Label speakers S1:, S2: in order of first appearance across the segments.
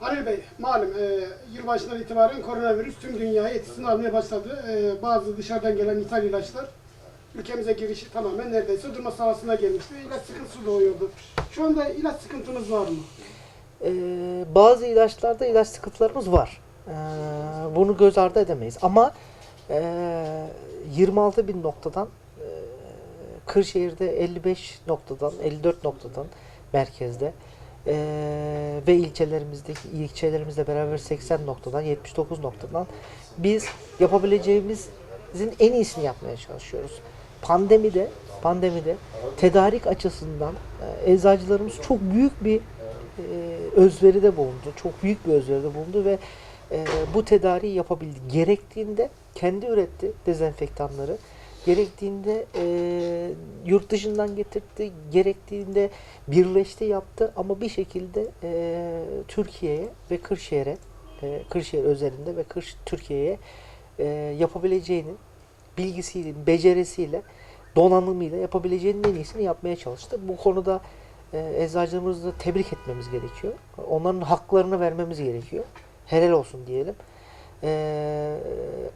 S1: Halil Bey, malum e, yılbaşından itibaren koronavirüs tüm dünyayı etkisini almaya başladı. E, bazı dışarıdan gelen ithal ilaçlar ülkemize girişi tamamen neredeyse durma sahasına gelmişti. İlaç sıkıntısı doğuyordu. Şu anda ilaç sıkıntımız var mı?
S2: Ee, bazı ilaçlarda ilaç sıkıntılarımız var. Ee, bunu göz ardı edemeyiz. Ama e, 26 bin noktadan e, Kırşehir'de 55 noktadan, 54 noktadan merkezde e, ve ilçelerimizdeki ilçelerimizle beraber 80 noktadan, 79 noktadan biz yapabileceğimizin en iyisini yapmaya çalışıyoruz. Pandemide pandemide tedarik açısından e, eczacılarımız çok büyük bir e, özveride bulundu. Çok büyük bir özveride bulundu ve e, bu tedariği yapabildi. Gerektiğinde kendi üretti dezenfektanları. Gerektiğinde e, yurt dışından getirtti. Gerektiğinde birleşti yaptı. Ama bir şekilde e, Türkiye'ye ve Kırşehir'e e, Kırşehir özelinde ve Kırş, Türkiye'ye e, yapabileceğinin bilgisiyle, becerisiyle, donanımıyla yapabileceğinin en iyisini yapmaya çalıştı. Bu konuda e, eczacılarımızı da tebrik etmemiz gerekiyor. Onların haklarını vermemiz gerekiyor. Helal olsun diyelim. E,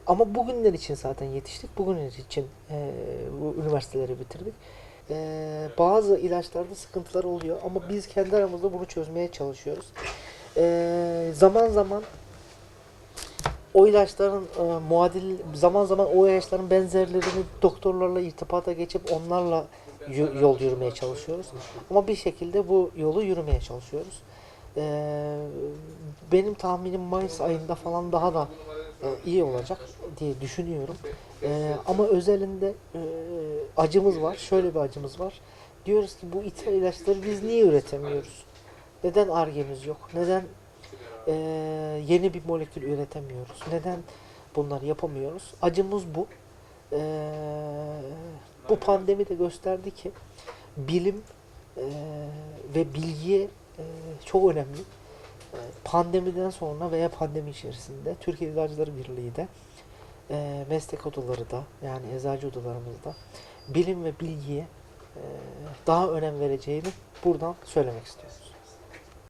S2: ama bugünler için zaten yetiştik. Bugünler için e, bu üniversiteleri bitirdik. E, bazı ilaçlarda sıkıntılar oluyor ama biz kendi aramızda bunu çözmeye çalışıyoruz. E, zaman zaman o ilaçların e, muadil zaman zaman o ilaçların benzerlerini doktorlarla irtibata geçip onlarla yol yürümeye çalışıyoruz. Ama bir şekilde bu yolu yürümeye çalışıyoruz. E, benim tahminim Mayıs ayında falan daha da iyi olacak diye düşünüyorum. E, ama özelinde e, acımız var. Şöyle bir acımız var. Diyoruz ki bu ithal ilaçları biz niye üretemiyoruz? Neden argemiz yok? Neden ee, yeni bir molekül üretemiyoruz. Neden bunları yapamıyoruz? Acımız bu. Ee, bu pandemi de gösterdi ki bilim e, ve bilgiye e, çok önemli. Pandemiden sonra veya pandemi içerisinde Türkiye İlacıları Birliği de e, meslek odaları da yani eczacı odalarımızda bilim ve bilgiye e, daha önem vereceğini buradan söylemek istiyoruz.